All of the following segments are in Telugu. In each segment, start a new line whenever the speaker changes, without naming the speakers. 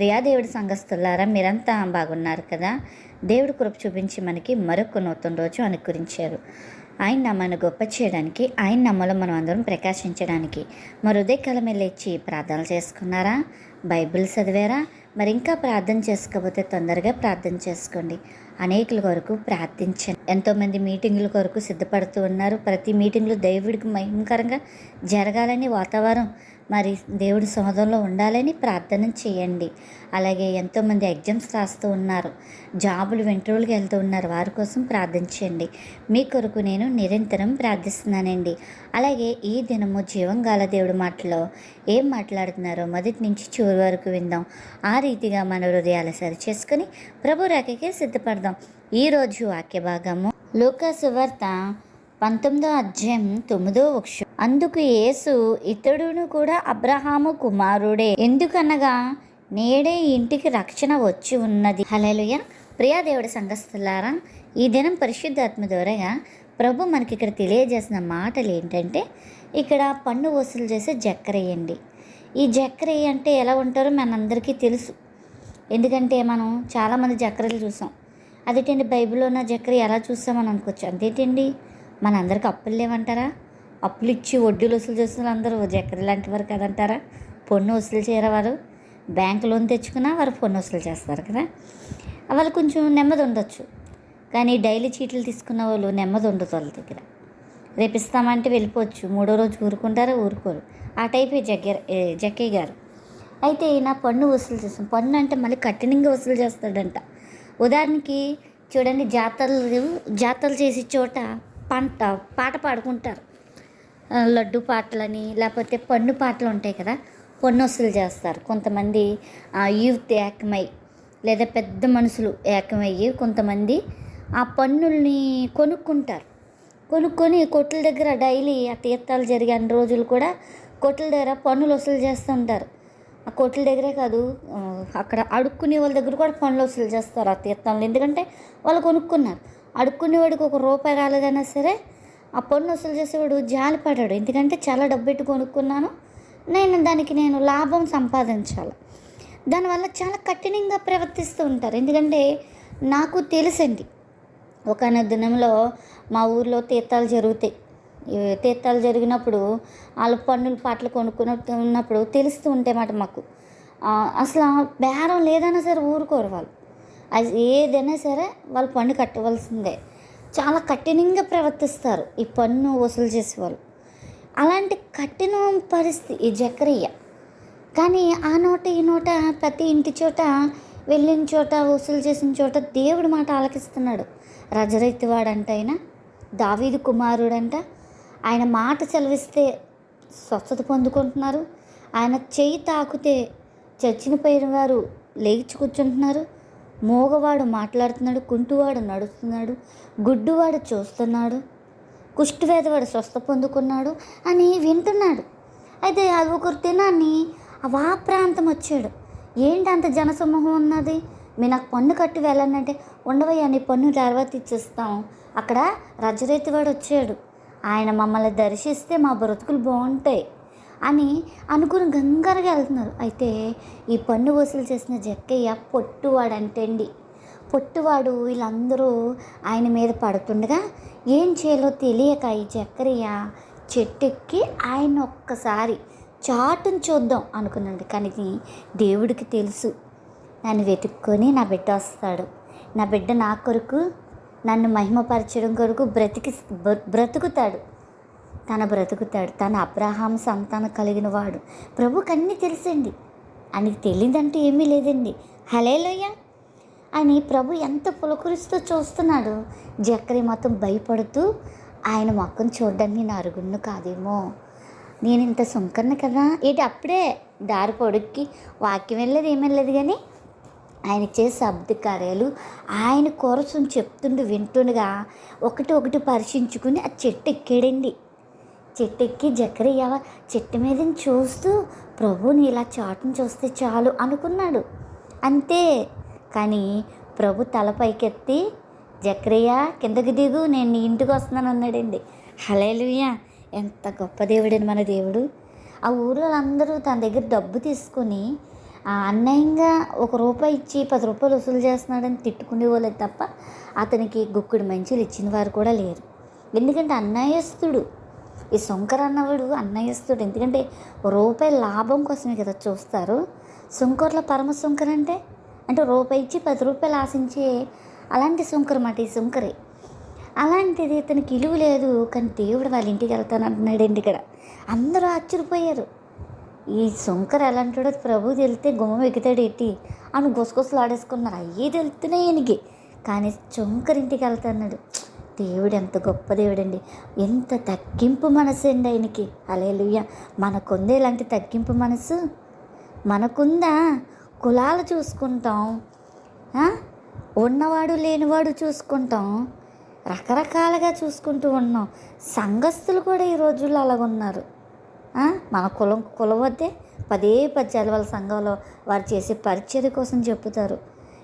ప్రియాదేవుడి సంఘస్థులారా మీరంతా బాగున్నారు కదా? దేవుడి కృప చూపించి మనకి మరొక నూతన రోజు అనుకరించారు. ఆయన నమ్మను గొప్ప చేయడానికి ఆయన నమ్మలో మనం అందరం ప్రకాశించడానికి మరి ఉదయకాలమే లేచి ప్రార్థనలు చేసుకున్నారా? బైబిల్ చదివారా? మరి ఇంకా ప్రార్థన చేసుకోకపోతే తొందరగా ప్రార్థన చేసుకోండి. అనేకుల కొరకు ప్రార్థించండి. ఎంతోమంది మీటింగుల కొరకు సిద్ధపడుతూ ఉన్నారు. ప్రతి మీటింగ్లో దేవుడికి మహిమకరంగా జరగాలని వాతావరణం మరి దేవుడి సోదంలో ఉండాలని ప్రార్థన చేయండి. అలాగే ఎంతోమంది ఎగ్జామ్స్ రాస్తూ ఉన్నారు. జాబులు వెంట్రువులకు వెళ్తూ ఉన్నారు. వారి కోసం ప్రార్థించండి మీ కొరకు నేను నిరంతరం ప్రార్థిస్తున్నానండి. అలాగే ఈ దినము జీవంగాల దేవుడి మాటలో ఏం మాట్లాడుతున్నారో మొదటి నుంచి చివరి వరకు విందాం. ఆ రీతిగా మన హృదయాలు సరి చేసుకుని ప్రభు రాకకే సిద్ధపడదాం ఈరోజు వాక్య భాగము లోకాసువార్త పంతొమ్మిదో అధ్యాయం తొమ్మిదో వక్షం అందుకు యేసు ఇతడును కూడా అబ్రహాము కుమారుడే. ఎందుకనగా నేడే ఇంటికి రక్షణ వచ్చి ఉన్నది. హలలుయ ప్రియాదేవుడి సంఘస్థులారా ఈ దినం పరిశుద్ధాత్మ ద్వారాగా ప్రభు మనకి ఇక్కడ తెలియజేసిన మాటలు ఏంటంటే ఇక్కడ పన్ను వసూలు చేసే జక్కరేయండి ఈ జక్కరేయ అంటే ఎలా ఉంటారో మనందరికీ తెలుసు. ఎందుకంటే మనం చాలామంది జక్కరలు చూసాం. అదేంటండి బైబిల్లో ఉన్న జక్కర ఎలా చూస్తామని అనుకోవచ్చు. అదేంటండి? మన అందరికి అప్పులు లేవంటారా? అప్పులు ఇచ్చి వడ్డీలు వసూలు చేస్తున్న అందరూ జక్కరి లాంటి వారు కదంటారా? పన్ను వసూలు చేయరా వారు? బ్యాంకు లోన్ తెచ్చుకున్నా వారు పొన్ను వసూలు చేస్తారు కదా? వాళ్ళు కొంచెం నెమ్మది ఉండొచ్చు. కానీ డైలీ చీట్లు తీసుకున్న వాళ్ళు నెమ్మది ఉండదు వాళ్ళ దగ్గర. రేపిస్తామంటే వెళ్ళిపోవచ్చు. మూడో రోజు ఊరుకుంటారా ఊరుకోరు. ఆ టైప్ జగ్గర జక్కయ్య గారు. అయితే నా పన్ను వసూలు చేస్తాం పన్ను అంటే మళ్ళీ కఠినంగా వసూలు చేస్తాడంట. ఉదాహరణకి చూడండి జాతరలు జాతరలు చేసే చోట పంట పాట పాడుకుంటారు. లడ్డు పాటలని లేకపోతే పన్ను పాటలు ఉంటాయి కదా పన్ను వసూలు చేస్తారు. కొంతమంది ఆ, యూత్ ఏకమై లేదా పెద్ద మనుషులు ఏకమయ్యి కొంతమంది ఆ పన్నుల్ని కొనుక్కుంటారు. కొనుక్కొని కొట్ల దగ్గర డైలీ ఆ తీర్థాలు జరిగే అన్ని రోజులు కూడా కొట్ల దగ్గర పన్నులు వసూలు చేస్తూ ఉంటారు. ఆ కొట్ల దగ్గరే కాదు అక్కడ అడుక్కునే వాళ్ళ దగ్గర కూడా పనులు వసూలు చేస్తారు ఆ తీర్థంలో ఎందుకంటే వాళ్ళు కొనుక్కున్నారు. అడుక్కునేవాడికి ఒక రూపాయి రాలేదన్నా సరే ఆ పన్ను వసూలు చేసేవాడు జాలిపడాడు ఎందుకంటే చాలా డబ్బు పెట్టి కొనుక్కున్నాను. నేను దానికి నేను లాభం సంపాదించాలి. దానివల్ల చాలా కఠినంగా ప్రవర్తిస్తూ ఉంటారు. ఎందుకంటే నాకు తెలుసండి ఒకనొక దినంలో మా ఊర్లో తీర్థాలు జరుగుతాయి. తీర్థాలు జరిగినప్పుడు వాళ్ళు పన్నుల పాటలు కొనుక్కున్నప్పుడు ఉన్నప్పుడు తెలుస్తూ ఉంటాయి మాట మాకు. అసలు బేరం లేదన్నా సరే ఊరుకోరు వాళ్ళు. అది ఏదైనా సరే వాళ్ళు పన్ను కట్టవలసిందే. చాలా కఠినంగా ప్రవర్తిస్తారు ఈ పన్ను వసూలు చేసేవాళ్ళు. అలాంటి కఠిన పరిస్థితి ఈ జకరయ్య. కానీ ఆ నోట ఈ నోట ప్రతి ఇంటి చోట వెళ్ళిన చోట వసూలు చేసిన చోట దేవుడి మాట ఆలకిస్తున్నాడు. రజరైతివాడంట ఆయన దావీదు కుమారుడంట. ఆయన మాట సెలవిస్తే స్వస్థత పొందుకుంటున్నారు. ఆయన చేయి తాకితే చచ్చిన పోయిన వారు లేచి కూర్చుంటున్నారు. మోగవాడు మాట్లాడుతున్నాడు కుంటువాడు నడుస్తున్నాడు గుడ్డువాడు చూస్తున్నాడు కుష్ఠవేదవాడు స్వస్థ పొందుకున్నాడు అని వింటున్నాడు. అయితే అది ఒకరు తినాన్ని వా ప్రాంతం వచ్చాడు. ఏంటి అంత జనసమూహం ఉన్నది? మీ నాకు పన్ను కట్టి వెళ్ళానంటే ఉండవయ్యా నీ పన్ను తర్వాత ఇచ్చేస్తాం. అక్కడ రజరేతివాడు వచ్చాడు. ఆయన మమ్మల్ని దర్శిస్తే మా బ్రతుకులు బాగుంటాయి. అని అనుకుని గంగరగా వెళ్తున్నారు. అయితే ఈ పన్ను వసూలు చేసిన జక్కయ్య పొట్టువాడంటండి. పొట్టువాడు వీళ్ళందరూ ఆయన మీద పడుతుండగా ఏం చేయాలో తెలియక ఈ చక్కరయ్య చెట్టెక్కి ఆయన ఒక్కసారి చాటును చూద్దాం అనుకున్నాడు. కానీ దేవుడికి తెలుసు. నన్ను వెతుక్కొని నా బిడ్డ వస్తాడు. నా బిడ్డ నా కొరకు నన్ను మహిమపరచడం కొరకు బ్రతికి బ్ర- బ్రతుకుతాడు. తన బ్రతుకుతాడు. తన అబ్రహాం సంతానం కలిగిన వాడు. ప్రభుకి అన్నీ తెలుసండి. ఆయనకి తెలియదంటూ ఏమీ లేదండి. హలేలోయ అని ప్రభు ఎంత పులకరిస్తూ చూస్తున్నాడు జక్కరి మొత్తం భయపడుతూ ఆయన మొక్కను చూడడానికి నేను అరుగున్ను కాదేమో. నేను ఇంత సుంకర్ని కదా? ఏంటి అప్పుడే దారి పొడుక్కి వాక్యం వెళ్ళలేదు ఏమెళ్ళలేదు కానీ ఆయన చేసే అబ్ది కార్యాలు ఆయన కోసం చెప్తుండు వింటుండగా ఒకటి ఒకటి పరీక్షించుకుని ఆ చెట్టు ఎక్కాడండి. చెట్టు ఎక్కి చెట్టు మీదని చూస్తూ ప్రభుని ఇలా చాటును చూస్తే చాలు అనుకున్నాడు. అంతే. కానీ ప్రభు తల పైకెత్తి జకరయ్య కిందకి దిగు నేను నీ ఇంటికి వస్తున్నాను అన్నాడండి. హలేలుయ్య ఎంత గొప్ప దేవుడని మన దేవుడు. ఆ ఊళ్ళో అందరూ తన దగ్గర డబ్బు తీసుకుని ఆ అన్యాయంగా ఒక రూపాయి ఇచ్చి పది రూపాయలు వసూలు చేస్తున్నాడని తిట్టుకునేవాళ్ళే తప్ప అతనికి గుక్కుడు మంచిలు ఇచ్చిన వారు కూడా లేరు. ఎందుకంటే అన్యాయస్తుడు ఈ శంకర్ అన్నవాడు అన్నయ్యస్తుడు. ఎందుకంటే రూపాయి లాభం కోసమే కదా చూస్తారు. శంకర్ల పరమ శంకర్ అంటే? అంటే రూపాయి ఇచ్చి పది రూపాయలు ఆశించే అలాంటి శంకర్ మాట ఈ శంకరే. అలాంటిది ఇతనికి ఇలువ లేదు కానీ దేవుడు వాళ్ళ ఇంటికి వెళ్తాను అంటున్నాడు ఇక్కడ? అందరూ ఆశ్చర్యపోయారు. ఈ శంకర్ ఎలాంటాడో ప్రభు తెలితే గుమ్మం ఎక్కుతాడు ఎట్టి అని గుసగుసలు ఆడేసుకున్నారు అయ్యి తెలుతున్నాయి ఈయనకి. కానీ శంకర్ ఇంటికి వెళ్తున్నాడు దేవుడు ఎంత గొప్ప దేవుడండి. ఎంత తగ్గింపు మనసు అండి ఆయనకి. అలేలుయ్య మనకుందే ఇలాంటి తగ్గింపు మనసు? మనకుందా? కులాలు చూసుకుంటాం. ఉన్నవాడు లేనివాడు చూసుకుంటాం. రకరకాలుగా చూసుకుంటూ ఉన్నాం. సంఘస్థులు కూడా ఈ రోజుల్లో అలాగున్నారు. మన కులం కులం వద్దే పదే పద్యాలు వాళ్ళ సంఘంలో వారు చేసే పరిచర్య కోసం చెప్తారు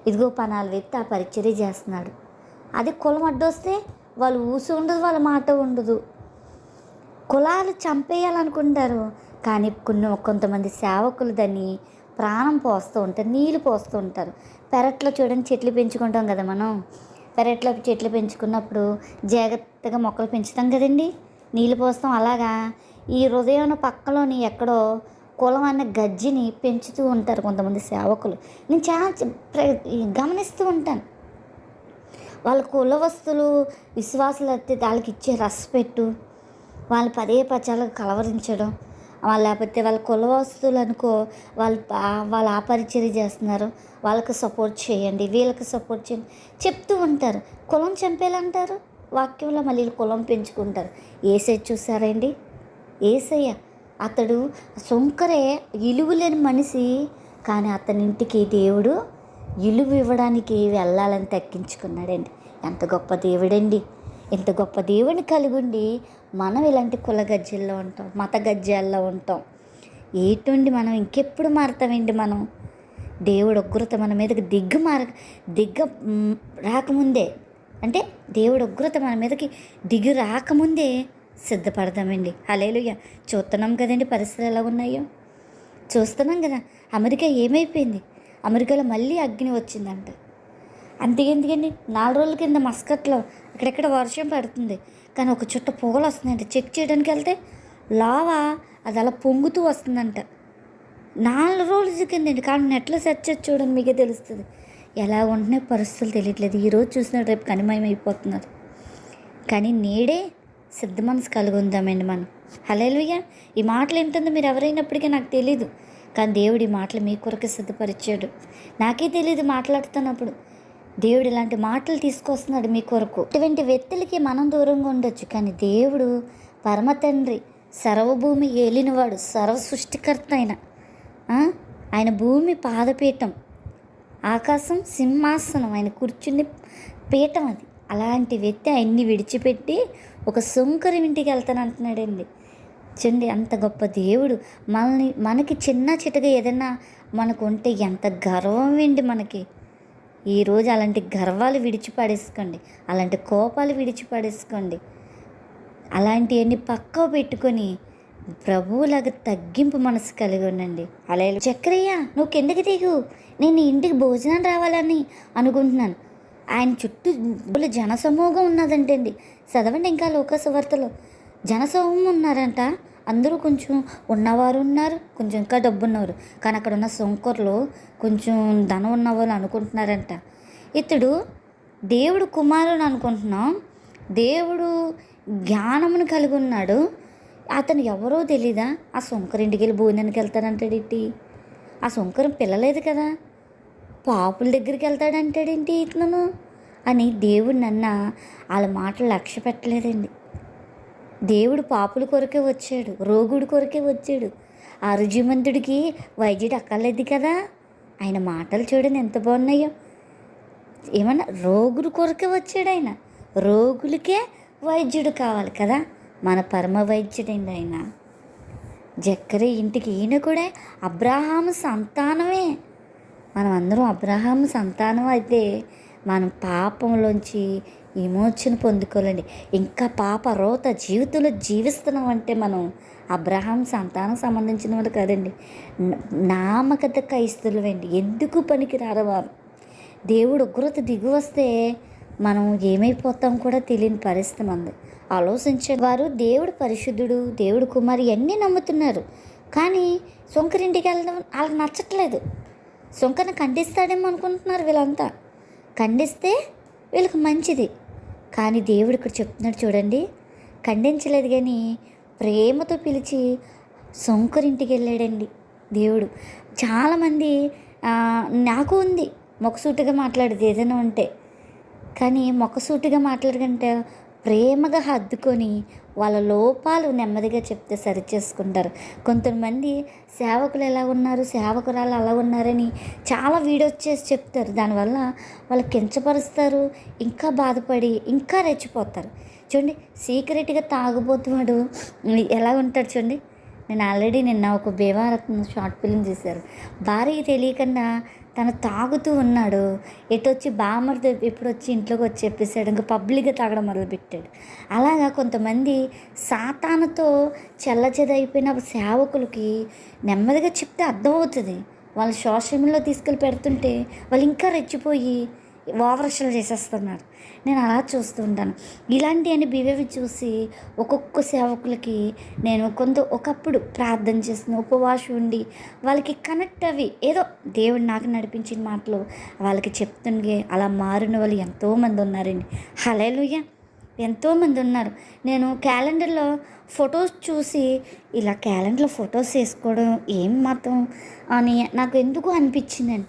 ఇదిగో పనాలు వ్యక్తి ఆ పరిచర్య చేస్తున్నాడు. అది కులం అడ్డొస్తే వాళ్ళు ఊసి ఉండదు వాళ్ళ మాట ఉండదు. కులాలు చంపేయాలనుకుంటారు. కానీ కొన్ని కొంతమంది సేవకులు దాన్ని ప్రాణం పోస్తూ ఉంటారు నీళ్ళు పోస్తూ ఉంటారు. పెరట్లో చూడండి చెట్లు పెంచుకుంటాం కదా మనం. పెరట్లో చెట్లు పెంచుకున్నప్పుడు జాగ్రత్తగా మొక్కలు పెంచుతాం కదండి. నీళ్ళు పోస్తాం. అలాగా ఈ హృదయం పక్కలోని ఎక్కడో కులం అనే గజ్జిని పెంచుతూ ఉంటారు కొంతమంది సేవకులు. నేను చాలా ప్ర- గమనిస్తూ ఉంటాను. వాళ్ళ కులవస్తులు విశ్వాసులు అయితే వాళ్ళకి ఇచ్చే రెస్పెక్టు వాళ్ళు పదే పచాలకు కలవరించడం. వాళ్ళు లేకపోతే వాళ్ళ కులవస్తులు అనుకో వాళ్ళు వాళ్ళ వాళ్ళు ఆ పరిచర్య చేస్తున్నారు. వాళ్ళకి సపోర్ట్ చేయండి వీళ్ళకి సపోర్ట్ చేయండి. చెప్తూ ఉంటారు. కులం చంపేయాలంటారు వాక్యంలో మళ్ళీ కులం పెంచుకుంటారు. ఏసై చూసారండి? ఏసయ్య అతడు సొంకరే ఇలువలేని మనిషి కానీ అతని ఇంటికి దేవుడు ఇలువ ఇవ్వడానికి వెళ్ళాలని తగ్గించుకున్నాడండి. ఎంత గొప్ప దేవుడండి. ఎంత గొప్ప దేవుని కలిగి ఉండి మనం ఇలాంటి కుల గజ్జల్లో ఉంటాం మత గజ్జాల్లో ఉంటాం. ఏటుండి మనం ఇంకెప్పుడు మారుతామండి మనం? దేవుడు ఉగ్రత మన మీదకి దిగ్గు మార దిగ్గ రాకముందే. అంటే దేవుడు ఉగ్రత మన మీదకి దిగు రాకముందే సిద్ధపడదామండి అలేలుయ్య చూస్తున్నాం కదండి పరిస్థితులు ఎలా ఉన్నాయో? చూస్తున్నాం కదా. అమెరికా ఏమైపోయింది? అమెరికాలో మళ్ళీ అగ్ని వచ్చిందంట. అంతేందుకండి నాలుగు రోజుల కింద మస్కట్లో అక్కడెక్కడ వర్షం పడుతుంది. కానీ ఒక చుట్ట పొగలు వస్తుందంట. చెక్ చేయడానికి వెళ్తే లావా అది అలా పొంగుతూ వస్తుందంట. నాలుగు రోజుల కిందండి. కానీ నెట్లో సెర్చ్ చేసి చూడండి మీకే తెలుస్తుంది. ఎలా ఉంటున్నాయి పరిస్థితులు తెలియట్లేదు. ఈరోజు చూసిన రేపు కనిమయం అయిపోతున్నారు. కానీ నేడే సిద్ధ మనసు కలిగి ఉందామండి మనం. హలేలుయ్య ఈ మాటలు ఏంటంటే మీరు ఎవరైనప్పటికీ నాకు తెలీదు. కానీ దేవుడు ఈ మాటలు మీ కొరకు సిద్ధపరిచాడు. నాకే తెలియదు మాట్లాడుతున్నప్పుడు. దేవుడు ఇలాంటి మాటలు తీసుకొస్తున్నాడు మీ కొరకు. ఇటువంటి వ్యక్తులకి మనం దూరంగా ఉండొచ్చు కానీ దేవుడు పరమ తండ్రి సర్వభూమి ఏలినవాడు సర్వ సృష్టికర్త ఆయన ఆయన భూమి పాదపీఠం ఆకాశం సింహాసనం ఆయన కూర్చుని పీఠం అది. అలాంటి వ్యక్తి ఆయన్ని విడిచిపెట్టి ఒక సొంకరి ఇంటికి వెళ్తాను అంటున్నాడండి. చూడండి అంత గొప్ప దేవుడు. మనల్ని మనకి చిన్న చిటగా ఏదైనా మనకు ఉంటే ఎంత గర్వం అండి మనకి. ఈరోజు అలాంటి గర్వాలు విడిచిపడేసుకోండి. అలాంటి కోపాలు విడిచిపడేసుకోండి. అలాంటివన్నీ పక్క పెట్టుకొని ప్రభువులాగా తగ్గింపు మనసు కలిగి ఉండండి. అలా చక్రయ్య నువ్వు కిందకి దిగు. నేను ఇంటికి భోజనం రావాలని అనుకుంటున్నాను. ఆయన చుట్టూ జనసమూహం ఉన్నదంటండి. చదవండి ఇంకా లోకసవార్తలో. జనసమూహం ఉన్నారంట. అందరూ కొంచెం ఉన్నవారు ఉన్నారు కొంచెం ఇంకా డబ్బు ఉన్నవారు కానీ అక్కడ ఉన్న సొంకర్లు కొంచెం ధనం ఉన్నవాళ్ళు అనుకుంటున్నారంట. ఇతడు దేవుడు కుమారుని అనుకుంటున్నాం. దేవుడు జ్ఞానమును కలిగి ఉన్నాడు. అతను ఎవరో తెలీదా? ఆ సొంకరి ఇంటికి వెళ్ళి భోజనానికి వెళ్తాడంటాడేంటి ఆ సొంకరం పిల్లలేదు కదా. పాపుల దగ్గరికి వెళ్తాడంటాడేంటి ఇతను అని దేవుడు నన్న వాళ్ళ మాటలు లక్ష్య పెట్టలేదండి దేవుడు పాపుల కొరకే వచ్చాడు రోగుడి కొరకే వచ్చాడు. ఆ వైద్యుడు అక్కర్లేదు కదా? ఆయన మాటలు చూడండి ఎంత బాగున్నాయో. ఏమన్నా రోగుడు కొరకే వచ్చాడు ఆయన? రోగులకే వైద్యుడు కావాలి కదా? మన పరమ వైద్యుడండి ఆయన? జక్కరే ఇంటికి ఈయన కూడా అబ్రాహాము సంతానమే. మనం అందరం అబ్రహాం సంతానం అయితే మనం పాపంలోంచి విమోచన పొందుకోవాలండి. ఇంకా పాప రోత జీవితంలో జీవిస్తున్నాం అంటే మనం అబ్రహాం సంతానం సంబంధించిన వాళ్ళు కాదండి. న- నామకత ఎందుకు పనికి రారవారు దేవుడు ఉగ్రత దిగి వస్తే మనం ఏమైపోతాం కూడా తెలియని పరిస్థితి మంది ఆలోచించే వారు దేవుడు పరిశుద్ధుడు దేవుడు కుమారి అన్నీ నమ్ముతున్నారు. కానీ సొంకరింటికి వెళ్ళడం వాళ్ళకి నచ్చట్లేదు. సొంకను ఖండిస్తాడేమో అనుకుంటున్నారు వీళ్ళంతా. ఖండిస్తే వీళ్ళకి మంచిది. కానీ దేవుడు ఇక్కడ చెప్తున్నాడు చూడండి ఖండించలేదు కానీ ప్రేమతో పిలిచి సొంకరింటికి వెళ్ళాడండి దేవుడు. చాలామంది నాకు ఉంది మొక్కసూటిగా మాట్లాడేది ఏదైనా ఉంటే. కానీ మొక్కసూటిగా మాట్లాడకంటే ప్రేమగా హద్దుకొని వాళ్ళ లోపాలు నెమ్మదిగా చెప్తే సరి చేసుకుంటారు కొంతమంది సేవకులు ఎలా ఉన్నారు సేవకురాలు అలా ఉన్నారని చాలా వీడియోస్ చేసి చెప్తారు. దానివల్ల వాళ్ళు కించపరుస్తారు ఇంకా బాధపడి ఇంకా రెచ్చిపోతారు. చూడండి సీక్రెట్గా తాగుబోతున్నాడు ఎలా ఉంటాడు చూడండి. నేను ఆల్రెడీ నిన్న ఒక భీమారత్న షార్ట్ ఫిల్మ్ చేశారు. భార్య తెలియకుండా తను తాగుతూ ఉన్నాడు. ఎటు వచ్చి బామర్ది ఎప్పుడు వచ్చి ఇంట్లోకి వచ్చి చెప్పేశాడు. ఇంకా పబ్లిక్గా తాగడం మొదలుపెట్టాడు. అలాగా కొంతమంది సాతానుతో చెల్లచెదైపోయిన సేవకులకి నెమ్మదిగా చెప్తే అర్థమవుతుంది. వాళ్ళు సోషల్ తీసుకెళ్ళి పెడుతుంటే వాళ్ళు ఇంకా రెచ్చిపోయి ఓవరక్షలు చేసేస్తున్నారు. నేను అలా చూస్తూ ఉంటాను. ఇలాంటివన్నీ బివేవి చూసి ఒక్కొక్క సేవకులకి నేను కొంత ఒకప్పుడు ప్రార్థన చేస్తున్న ఉపవాసం ఉండి వాళ్ళకి కనెక్ట్ అవి ఏదో దేవుడు నాకు నడిపించిన మాటలు వాళ్ళకి చెప్తుండే అలా మారిన వాళ్ళు ఎంతోమంది ఉన్నారండి. హలేలుయ్య ఎంతోమంది ఉన్నారు. నేను క్యాలెండర్లో ఫొటోస్ చూసి ఇలా క్యాలెండర్లో ఫొటోస్ వేసుకోవడం ఏం మాత్రం అని నాకు ఎందుకు అనిపించిందండి?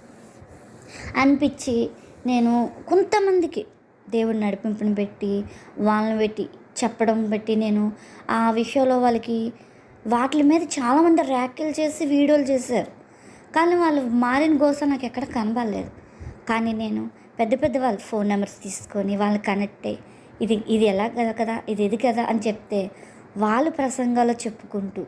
అనిపించి నేను కొంతమందికి దేవుడి నడిపింపుని పెట్టి వాళ్ళని పెట్టి చెప్పడం బట్టి నేను ఆ విషయంలో వాళ్ళకి వాటి మీద చాలామంది ర్యాక్యలు చేసి వీడియోలు చేశారు. కానీ వాళ్ళు మారిన గోస నాకు ఎక్కడ కనబడలేదు. కానీ నేను పెద్ద పెద్ద వాళ్ళ ఫోన్ నెంబర్స్ తీసుకొని వాళ్ళని కనెక్ట్ అయ్యి ఇది ఇది ఎలా కదా కదా ఇది ఇది కదా అని చెప్తే వాళ్ళు ప్రసంగాలు చెప్పుకుంటూ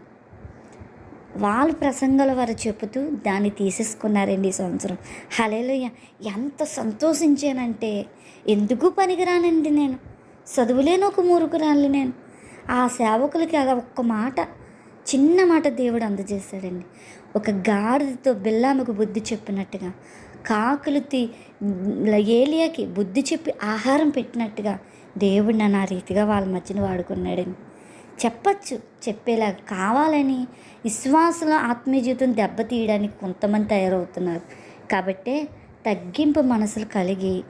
వాళ్ళు ప్రసంగాల వారు చెబుతూ దాన్ని తీసేసుకున్నారండి ఈ సంవత్సరం. హలేలుయ్య ఎంత సంతోషించానంటే ఎందుకు పనికిరానండి నేను? చదువులేని ఒక మూరుకురాలి నేను. ఆ సేవకులకి అలా ఒక్క మాట చిన్న మాట దేవుడు అందజేశాడండి. ఒక గాడిదతో బిల్లామకు బుద్ధి చెప్పినట్టుగా కాకులు తీ ఏలియాకి బుద్ధి చెప్పి ఆహారం పెట్టినట్టుగా దేవుడు నన్ను ఆ రీతిగా వాళ్ళ మధ్యన వాడుకున్నాడండి. చెప్పచ్చు చెప్పేలాగా కావాలని విశ్వాసుల ఆత్మీయ జీవితం దెబ్బతీయడానికి కొంతమంది తయారవుతున్నారు. కాబట్టే తగ్గింపు మనసులు కలిగి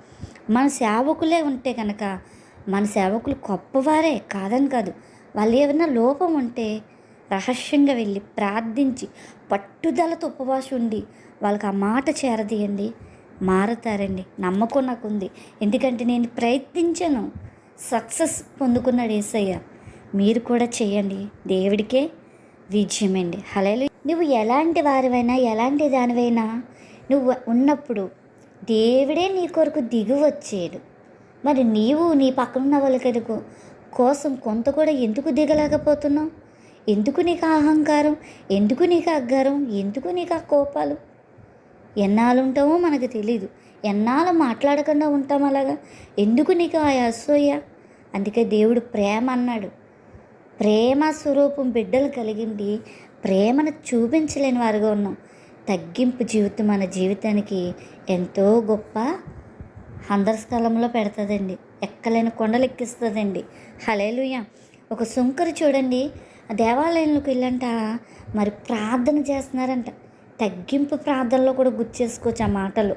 మన సేవకులే ఉంటే కనుక మన సేవకులు గొప్పవారే కాదని కాదు. వాళ్ళు ఏమైనా లోపం ఉంటే రహస్యంగా వెళ్ళి ప్రార్థించి పట్టుదలతో ఉపవాసం ఉండి వాళ్ళకి ఆ మాట చేరదీయండి. మారతారండి. నమ్మకం నాకు ఉంది ఎందుకంటే నేను ప్రయత్నించాను. సక్సెస్ పొందుకున్నాడు ఏసయ్య. మీరు కూడా చేయండి. దేవుడికే విజయమండి. హలేలు నువ్వు ఎలాంటి వారివైనా ఎలాంటి దానివైనా నువ్వు ఉన్నప్పుడు దేవుడే నీ కొరకు దిగి వచ్చేడు మరి నీవు నీ పక్కనున్న వాళ్ళకి కోసం కొంత కూడా ఎందుకు దిగలేకపోతున్నావు? ఎందుకు నీకు అహంకారం? ఎందుకు నీకు అగ్గారం ఎందుకు నీకు ఆ కోపాలు? ఎన్నాళ్ళు ఉంటామో మనకు తెలీదు. ఎన్నాళ్ళు మాట్లాడకుండా ఉంటాం అలాగా? ఎందుకు నీకు ఆ అసూయ? అందుకే దేవుడు ప్రేమ అన్నాడు. ప్రేమ స్వరూపం బిడ్డలు కలిగింది ప్రేమను చూపించలేని వారుగా ఉన్నాం. తగ్గింపు జీవితం మన జీవితానికి ఎంతో గొప్ప హందరస్కలంలో పెడుతుందండి. ఎక్కలేని కొండలు ఎక్కిస్తుందండి హలేలుయ ఒక సుంకరు చూడండి. ఆ దేవాలయంలోకి వెళ్ళంట. మరి ప్రార్థన చేస్తున్నారంట. తగ్గింపు ప్రార్థనలో కూడా గుర్తు చేసుకోవచ్చు ఆ మాటలు.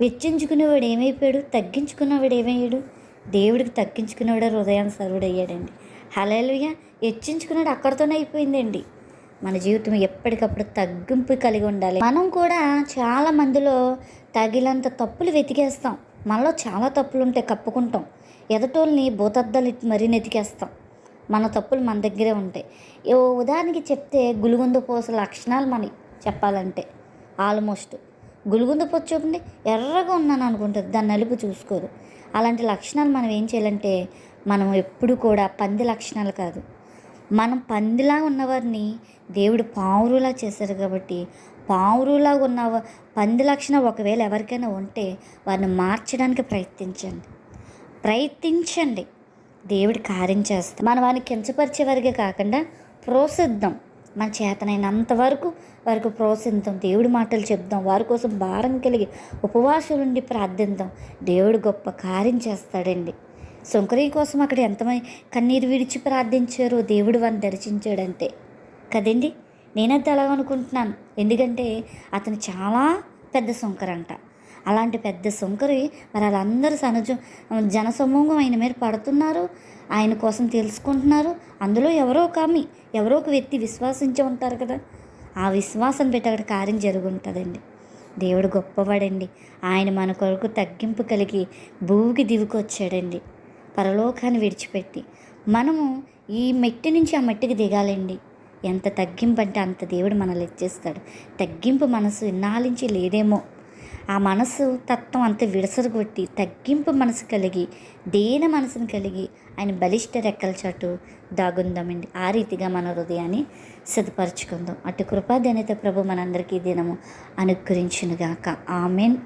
వెచ్చించుకునేవాడు ఏమైపోయాడు? తగ్గించుకున్నవాడు ఏమయ్యాడు? దేవుడికి తగ్గించుకునేవాడు హృదయాన్ని సర్వుడు అయ్యాడండి హలేలుయ హెచ్చించుకున్నాడు అక్కడితోనే అయిపోయిందండి. మన జీవితం ఎప్పటికప్పుడు తగ్గింపు కలిగి ఉండాలి. మనం కూడా చాలా మందిలో తగిలంత తప్పులు వెతికేస్తాం. మనలో చాలా తప్పులు ఉంటే కప్పుకుంటాం. ఎదటోళ్ళని భూతద్దాలు మరీ నెతికేస్తాం. మన తప్పులు మన దగ్గరే ఉంటాయి. ఓ ఉదాహరణకి చెప్తే గులుగుంద పోస లక్షణాలు మనకి చెప్పాలంటే. ఆల్మోస్ట్. గులుగుంద పొచ్చు చూపండి ఎర్రగా ఉన్నాను అనుకుంటుంది. దాన్ని నలుపు చూసుకోదు. అలాంటి లక్షణాలు మనం ఏం చేయాలంటే మనం ఎప్పుడు కూడా పంది లక్షణాలు కాదు. మనం పందిలా ఉన్నవారిని దేవుడు పావురులా చేశారు కాబట్టి పావురులా ఉన్న పంది లక్షణం ఒకవేళ ఎవరికైనా ఉంటే వారిని మార్చడానికి ప్రయత్నించండి. ప్రయత్నించండి. దేవుడు కార్యం చేస్తాం మనం వారిని కించపరిచే కాకుండా ప్రోత్సహిద్దాం. మన చేతనైనంత వరకు వారికి ప్రోత్సహిద్దాం దేవుడి మాటలు చెప్దాం వారి కోసం భారం కలిగి ఉపవాసులుండి ప్రార్థిద్దాం. దేవుడు గొప్ప కార్యం చేస్తాడండి. శంకరి కోసం అక్కడ ఎంతమంది కన్నీరు విడిచి ప్రార్థించారో దేవుడు వారిని దర్శించాడంతే. కదండి? నేనైతే అలా అనుకుంటున్నాను. ఎందుకంటే అతను చాలా పెద్ద శంకరంట. అలాంటి పెద్ద శంకరి మరి వాళ్ళందరూ సనజం జనసమూహం ఆయన మీద పడుతున్నారు. ఆయన కోసం తెలుసుకుంటున్నారు. అందులో ఎవరో ఒక ఆమె ఎవరో ఒక వ్యక్తి విశ్వాసించి ఉంటారు కదా. ఆ విశ్వాసం పెట్టి అక్కడ కార్యం జరుగుంటుందండి. దేవుడు గొప్పవాడండి. ఆయన మన కొరకు తగ్గింపు కలిగి భూమికి దిగుకొచ్చాడండి. పరలోకాన్ని విడిచిపెట్టి మనము ఈ మెట్టి నుంచి ఆ మట్టికి దిగాలండి. ఎంత తగ్గింపు అంటే అంత దేవుడు మనల్ని ఇచ్చేస్తాడు. తగ్గింపు మనసు ఇన్నాలించి లేదేమో. ఆ మనసు తత్వం అంత విడసరగొట్టి తగ్గింపు మనసు కలిగి దేన మనసును కలిగి ఆయన బలిష్ట రెక్కల చాటు దాగుందామండి. ఆ రీతిగా మన హృదయాన్ని సిద్ధపరచుకుందాం అటు కృపాదనిత ప్రభు మనందరికీ దినము అనుగ్రహించునుగాక. ఆమెన్.